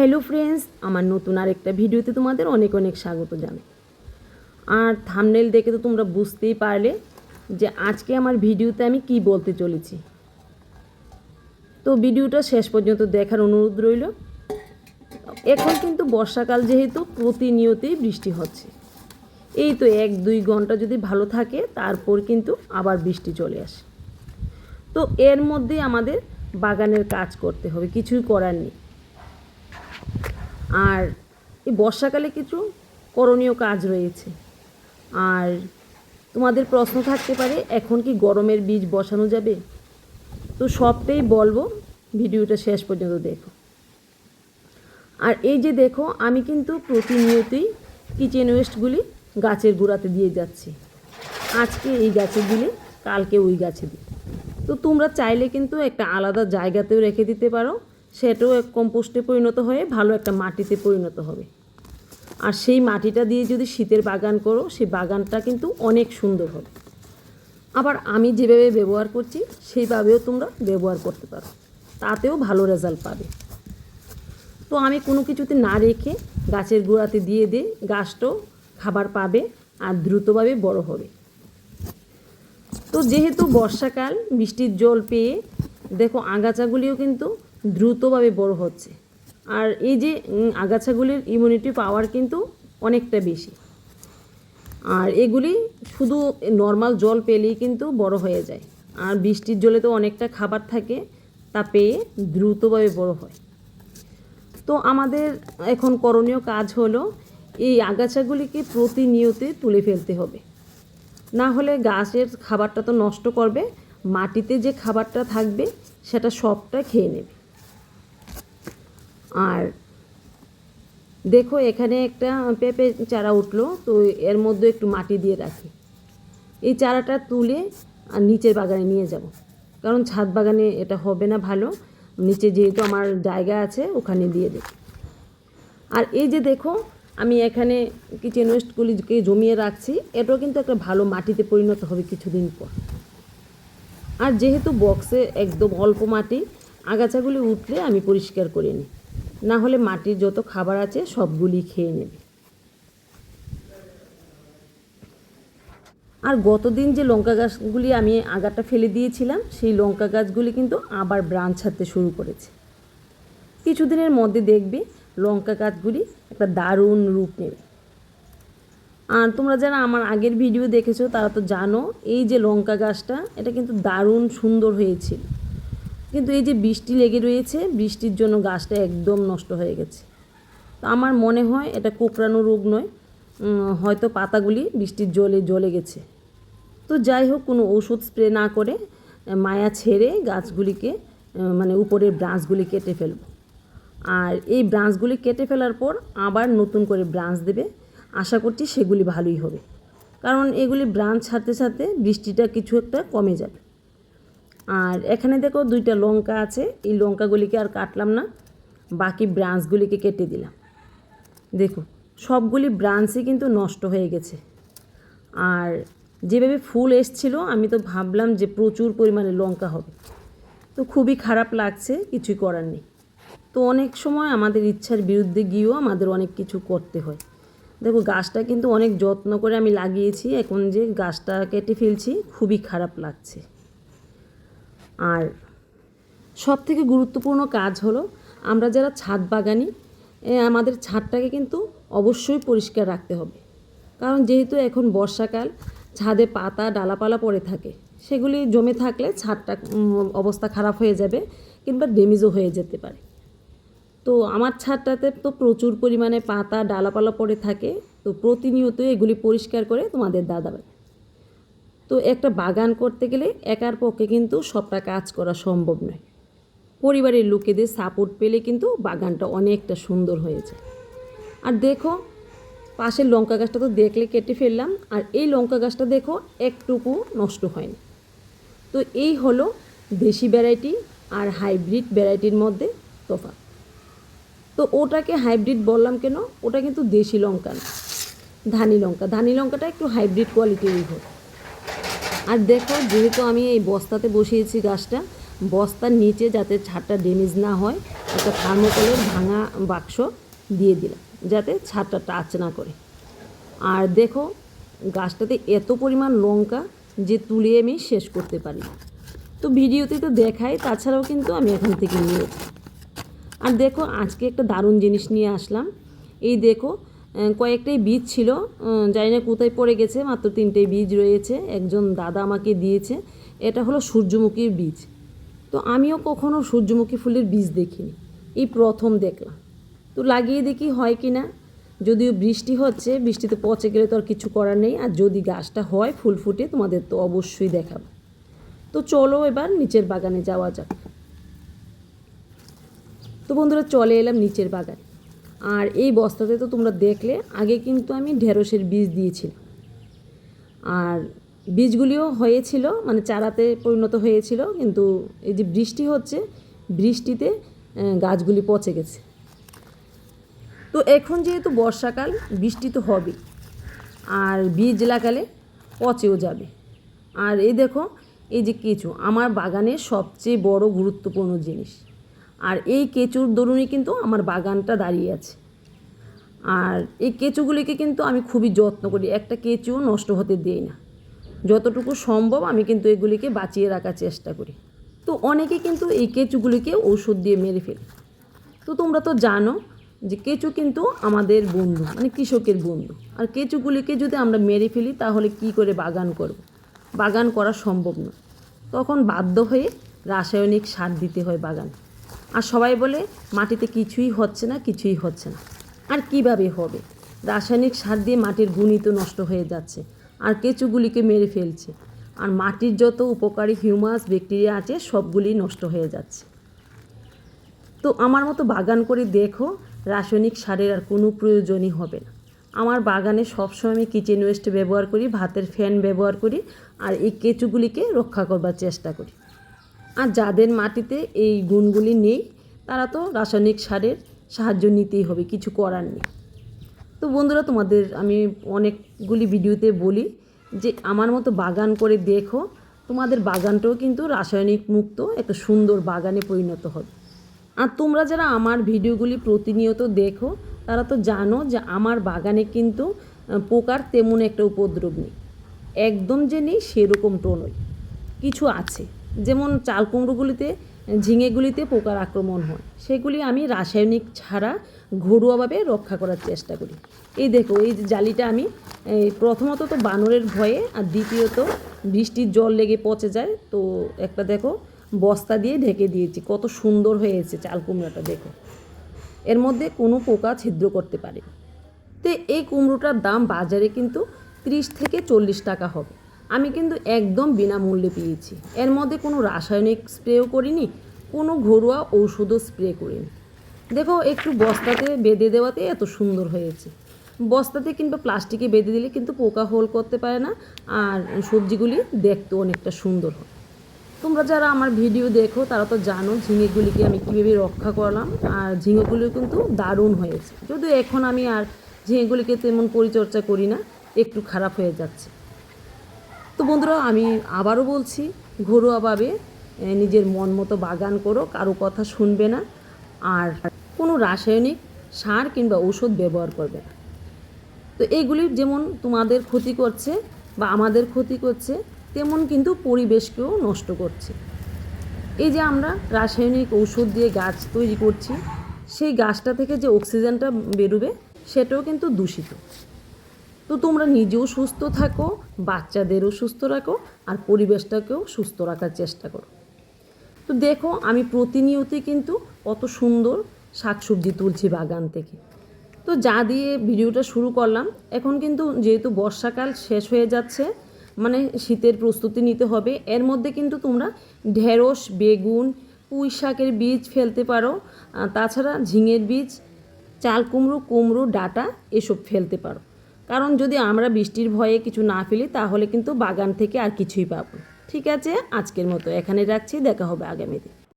Hello friends আমার নতুন আরেকটা ভিডিওতে তোমাদের অনেক অনেক স্বাগত জানাই। আর থামনেল দেখে তো তোমরা বুঝতেই পারলে যে আজকে আমার ভিডিওতে আমি কি বলতে চলেছি। তো ভিডিওটা শেষ পর্যন্ত দেখার অনুরোধ রইল। এখন কিন্তু বর্ষাকাল যেহেতু প্রতিনিয়তই বৃষ্টি হচ্ছে। এই তো এক দুই ঘণ্টা যদি ভালো থাকে তারপর কিন্তু আবার বৃষ্টি চলে আসে। তো এর মধ্যে আমাদের বাগানের কাজ করতে হবে, কিছুই করার নেই। আর এই বর্ষাকালে কিছু করণীয় কাজ রয়েছে। আর তোমাদের প্রশ্ন থাকতে পারে, এখন কি গরমের বীজ বসানো যাবে? তো সবটাই বলব, ভিডিওটা শেষ পর্যন্ত দেখো। আর এই যে দেখো, আমি কিন্তু প্রতিনিয়তই কিচেন ওয়েস্টগুলি গাছের গোড়াতে দিয়ে যাচ্ছি। আজকে এই গাছে দিলে, কালকে ওই গাছে দিই তো তোমরা চাইলে কিন্তু একটা আলাদা জায়গাতেও রেখে দিতে পারো। সেটাও এক কম্পোস্টে পরিণত হয়ে ভালো একটা মাটিতে পরিণত হবে। আর সেই মাটিটা দিয়ে যদি শীতের বাগান করো, সেই বাগানটা কিন্তু অনেক সুন্দর হবে। আবার আমি যেভাবে ব্যবহার করছি, সেইভাবেও তোমরা ব্যবহার করতে পারো। তাতেও ভালো রেজাল্ট পাবে। তো আমি কোনো কিছুতে না রেখে গাছের গোড়াতে দিয়ে দিই গাছটাও খাবার পাবে আর দ্রুতভাবে বড় হবে। তো যেহেতু বর্ষাকাল, বৃষ্টির জল পেয়ে দেখো আগাছাগুলিও কিন্তু দ্রুতভাবে বড় হচ্ছে। আর এই যে আগাছাগুলির ইমিউনিটি পাওয়ার কিন্তু অনেকটা বেশি। আর এগুলি শুধু নর্মাল জল পেলেই কিন্তু বড় হয়ে যায়। আর বৃষ্টির জলে তো অনেকটা খাবার থাকে, তা পেয়ে দ্রুতভাবে বড় হয়। তো আমাদের এখন করণীয় কাজ হলো, এই আগাছাগুলিকে প্রতিনিয়তে তুলে ফেলতে হবে। না হলে গাছের খাবারটা তো নষ্ট করবে, মাটিতে যে খাবারটা থাকবে, সেটা সবটা খেয়ে নেবে। আর দেখো, এখানে একটা পেঁপে চারা উঠল, তো এর মধ্যে একটু মাটি দিয়ে রাখি। এই চারাটা তুলে আর নিচের বাগানে নিয়ে যাব। কারণ ছাদ বাগানে এটা হবে না ভালো। নিচে যেহেতু আমার জায়গা আছে, ওখানে দিয়ে দেব। আর এই যে দেখো, আমি এখানে কিচেন ওয়েস্টগুলিকে জমিয়ে রাখছি। এটাও কিন্তু একটা ভালো মাটিতে পরিণত হবে কিছুদিন পর। আর যেহেতু বক্সে একদম অল্প মাটি, আগাছাগুলি উঠলে আমি পরিষ্কার করে নিই। না হলে মাটির যত খাবার আছে সবগুলি খেয়ে নেবে। আর গতদিন যে লঙ্কা গাছগুলি আমি আগাটা ফেলে দিয়েছিলাম, সেই লঙ্কা গাছগুলি কিন্তু আবার ব্রাঞ্চ ছাড়তে শুরু করেছে। কিছুদিনের মধ্যে দেখবে লঙ্কা গাছগুলি একটা দারুণ রূপ নেবে। আর তোমরা যারা আমার আগের ভিডিও দেখেছ, তারা তো জানো, এই যে লঙ্কা গাছটা, এটা কিন্তু দারুণ সুন্দর হয়েছিল। কিন্তু এই যে বৃষ্টি লেগে রয়েছে, বৃষ্টির জন্য গাছটা একদম নষ্ট হয়ে গেছে। তো আমার মনে হয় এটা কোকড়ানো রোগ নয় হয়তো পাতাগুলি বৃষ্টির জলে জ্বলে গেছে। তো যাই হোক, কোনো ওষুধ স্প্রে না করে মায়া ছেড়ে গাছগুলিকে মানে উপরের ব্রাঞ্চগুলি কেটে ফেলব। আর এই ব্রাঞ্চগুলি কেটে ফেলার পর আবার নতুন করে ব্রাঞ্চ দেবে। আশা করছি সেগুলি ভালোই হবে। কারণ এগুলি ব্রাঞ্চ ছাড়তে ছাড়তে বৃষ্টিটা কিছু একটা কমে যাবে। আর এখানে দেখো দুইটা লঙ্কা আছে। এই লঙ্কাগুলিকে আর কাটলাম না। বাকি ব্রাঞ্চগুলিকে কেটে দিলাম। দেখো, সবগুলি ব্রাঞ্চই কিন্তু নষ্ট হয়ে গেছে। আর যেভাবে ফুল এসছিল, আমি তো ভাবলাম যে প্রচুর পরিমাণে লঙ্কা হবে। তো খুবই খারাপ লাগছে, কিছুই করার নেই। তো অনেক সময় আমাদের ইচ্ছার বিরুদ্ধে গিয়েও আমাদের অনেক কিছু করতে হয়। দেখো, গাছটা কিন্তু অনেক যত্ন করে আমি লাগিয়েছি। এখন যে গাছটা কেটে ফেলছি, খুবই খারাপ লাগছে। আর সব থেকে গুরুত্বপূর্ণ কাজ হলো আমরা যারা ছাদ বাগানি আমাদের ছাদটাকে কিন্তু অবশ্যই পরিষ্কার রাখতে হবে। কারণ যেহেতু এখন বর্ষাকাল, ছাদে পাতা, ডালাপালা পড়ে থাকে, সেগুলি জমে থাকলে ছাদটা অবস্থা খারাপ হয়ে যাবে কিংবা ড্যামেজও হয়ে যেতে পারে। তো আমার ছাদটাতে তো প্রচুর পরিমাণে পাতা, ডালাপালা পড়ে থাকে, তো প্রতিনিয়ত এগুলি পরিষ্কার করে তোমাদের দাদা ভাই তো একটা বাগান করতে গেলে একার পক্ষে কিন্তু সবটা কাজ করা সম্ভব নয়। পরিবারের লোকেদের সাপোর্ট পেলে কিন্তু বাগানটা অনেকটা সুন্দর হয়েছে আর দেখো, পাশের লঙ্কা গাছটা তো দেখলে কেটে ফেললাম, আর এই লঙ্কা গাছটা দেখো একটুকু নষ্ট হয়নি। তো এই হলো দেশি ভ্যারাইটি আর হাইব্রিড ভ্যারাইটির মধ্যে তফাৎ। তো ওটাকে হাইব্রিড বললাম কেন? ওটা কিন্তু দেশি লঙ্কা না, ধানি লঙ্কা। ধানি লঙ্কাটা একটু হাইব্রিড কোয়ালিটিরই হয়। আর দেখো, যেহেতু আমি এই বস্তাতে বসিয়েছি গাছটা, বস্তার নিচে যাতে ছাদটা ড্যামেজ না হয়, একটা থার্মোকলের ভাঙা বাক্স দিয়ে দিলাম, যাতে ছাদটা টাচ না করে। আর দেখো, গাছটাতে এত পরিমাণ লঙ্কা যে তুলে আমি শেষ করতে পারি তো ভিডিওতে তো দেখাই, তাছাড়াও কিন্তু আমি এখান থেকে নিয়েছি। আর দেখো, আজকে একটা দারুণ জিনিস নিয়ে আসলাম। এই দেখো কয়েকটাই বীজ ছিল। জানি না কোথায় পড়ে গেছে, মাত্র তিনটে বীজ রয়েছে। একজন দাদা আমাকে দিয়েছে। এটা হলো সূর্যমুখীর বীজ। তো আমিও কখনো সূর্যমুখী ফুলের বীজ দেখিনি। এই প্রথম দেখলাম। তো লাগিয়ে দেখি হয় কি না যদিও বৃষ্টি হচ্ছে, বৃষ্টিতে পচে গেলে তো আর কিছু করার নেই। আর যদি গাছটা হয়, ফুল ফুটে, তোমাদের তো অবশ্যই দেখাবো। তো চলো এবার নিচের বাগানে যাওয়া যাক। তো বন্ধুরা, চলে এলাম নিচের বাগানে। আর এই বস্তাতে তো তোমরা দেখলে, আগে কিন্তু আমি ঢেঁড়সের বীজ দিয়েছিলাম। আর বীজগুলিও হয়েছিল মানে চারাতে পরিণত হয়েছিল, কিন্তু এই যে বৃষ্টি হচ্ছে, বৃষ্টিতে গাছগুলি পচে গেছে। তো এখন যেহেতু বর্ষাকাল, বৃষ্টি তো হবে আর বীজ লাগালে পচেও যাবে। আর এই দেখো, এই যে কেঁচু, আমার বাগানের সবচেয়ে বড় গুরুত্বপূর্ণ জিনিস। আর এই কেঁচুর দরুনই কিন্তু আমার বাগানটা দাঁড়িয়ে আছে। আর এই কেঁচুগুলিকে কিন্তু আমি খুবই যত্ন করি, একটা কেঁচুও নষ্ট হতে দিই না। যতটুকু সম্ভব আমি কিন্তু এগুলিকে বাঁচিয়ে রাখার চেষ্টা করি। তো অনেকে কিন্তু এই কেঁচুগুলিকে ঔষধ দিয়ে মেরে ফেলে। তো তোমরা তো জানো যে কেঁচু কিন্তু আমাদের বন্ধু মানে কৃষকের বন্ধু। আর কেঁচুগুলিকে যদি আমরা মেরে ফেলি, তাহলে কি করে বাগান করব? বাগান করা সম্ভব নয়। তখন বাধ্য হয়ে রাসায়নিক সার দিতে হয় বাগানে। সবাই বলে, মাটিতে কিছুই হচ্ছে না, কিছুই হচ্ছে না। আর কীভাবে হবে? রাসায়নিক সার দিয়ে মাটির গুণই তো নষ্ট হয়ে যাচ্ছে। আর কেঁচুগুলিকে মেরে ফেলছে। আর মাটির যত উপকারী হিউমাস ব্যাকটেরিয়া আছে সবগুলি নষ্ট হয়ে যাচ্ছে। তো আমার মতো বাগান করে দেখো, রাসায়নিক সারের আর কোনো প্রয়োজনই হবে না। আমার বাগানে সবসময় আমি কিচেন ওয়েস্ট ব্যবহার করি, ভাতের ফ্যান ব্যবহার করি, আর এই কেঁচুগুলিকে রক্ষা করবার চেষ্টা করি। আর যাদের মাটিতে এই গুণগুলি নেই, তারা তো রাসায়নিক সারের সাহায্য নিতেই হবে, কিছু করার নেই। তো বন্ধুরা, তোমাদের আমি অনেকগুলি ভিডিওতে বলি যে আমার মতো বাগান করে দেখো, তোমাদের বাগানটাও কিন্তু রাসায়নিক মুক্ত একটা সুন্দর বাগানে পরিণত হবে। আর তোমরা যারা আমার ভিডিওগুলি প্রতিনিয়ত দেখো, তারা তো জানো যে আমার বাগানে কিন্তু পোকার তেমন একটা উপদ্রব নেই। একদম যে নেই সেরকমটাও নয়। কিছু আছে। যেমন চাল কুমড়োগুলিতে, ঝিঙেগুলিতে পোকার আক্রমণ হয়। সেগুলি আমি রাসায়নিক ছাড়া ঘরোয়াভাবে রক্ষা করার চেষ্টা করি। এই দেখো, এই জালিটা আমি প্রথমত তো বানরের ভয়ে আর দ্বিতীয়ত বৃষ্টির জল লেগে পচে যায়। তো একটা দেখো, বস্তা দিয়ে ঢেকে দিয়েছি। কত সুন্দর হয়েছে চাল কুমড়োটা, দেখো। এর মধ্যে কোনো পোকা ছিদ্র করতে পারে। তো এই কুমড়োটার দাম বাজারে কিন্তু ত্রিশ থেকে চল্লিশ টাকা হবে। আমি কিন্তু একদম বিনামূল্যে পেয়েছি। এর মধ্যে কোনো রাসায়নিক স্প্রেও করিনি, কোনো ঘরোয়া ঔষধও স্প্রে করিনি। দেখো, একটু বস্তাতে বেঁধে দেওয়াতে এত সুন্দর হয়েছে। বস্তাতে কিংবা প্লাস্টিকে বেঁধে দিলে কিন্তু পোকা হোল করতে পারে না, আর সবজিগুলি দেখতে অনেকটা সুন্দর হয়। তোমরা যারা আমার ভিডিও দেখো, তারা তো জানো ঝিঙেগুলিকে আমি কীভাবে রক্ষা করলাম, আর ঝিঙেগুলি কিন্তু দারুণ হয়েছে। যদিও এখন আমি আর ঝিঙেগুলিকে তেমন পরিচর্যা করি না, একটু খারাপ হয়ে যাচ্ছে। তো বন্ধুরা, আমি আবারও বলছি, ঘরোয়াভাবে নিজের মন মতো বাগান করো, কারও কথা শুনবে না, আর কোনো রাসায়নিক সার কিংবা ওষুধ ব্যবহার করবে না। তো এইগুলি যেমন তোমাদের ক্ষতি করছে বা আমাদের ক্ষতি করছে, তেমন কিন্তু পরিবেশকেও নষ্ট করছে। এই যে আমরা রাসায়নিক ঔষধ দিয়ে গাছ তৈরি করছি, সেই গাছটা থেকে যে অক্সিজেনটা বেরোবে, সেটাও কিন্তু দূষিত। তো তোমরা নিজেও সুস্থ থাকো, বাচ্চাদেরও সুস্থ রাখো আর পরিবেশটাকেও সুস্থ রাখার চেষ্টা করো। তো দেখো আমি প্রতিনিয়তই কিন্তু কত সুন্দর শাকসবজি তুলছি বাগান থেকে। তো যা দিয়ে ভিডিওটা শুরু করলাম, এখন কিন্তু যেহেতু বর্ষাকাল শেষ হয়ে যাচ্ছে মানে শীতের প্রস্তুতি নিতে হবে, এর মধ্যে কিন্তু তোমরা ঢেঁড়স, বেগুন, পুঁই শাকের বীজ ফেলতে পারো তাছাড়া ঝিঙের বীজ, চাল কুমড়ো কুমড়ো, ডাটা এসব ফেলতে পারো। কারণ যদি আমরা বৃষ্টির ভয়ে কিছু না ফেলি, তাহলে কিন্তু বাগান থেকে আর কিছুই পাবো ঠিক আছে? আজকের মতো এখানে রাখছি। দেখা হবে আগামীতে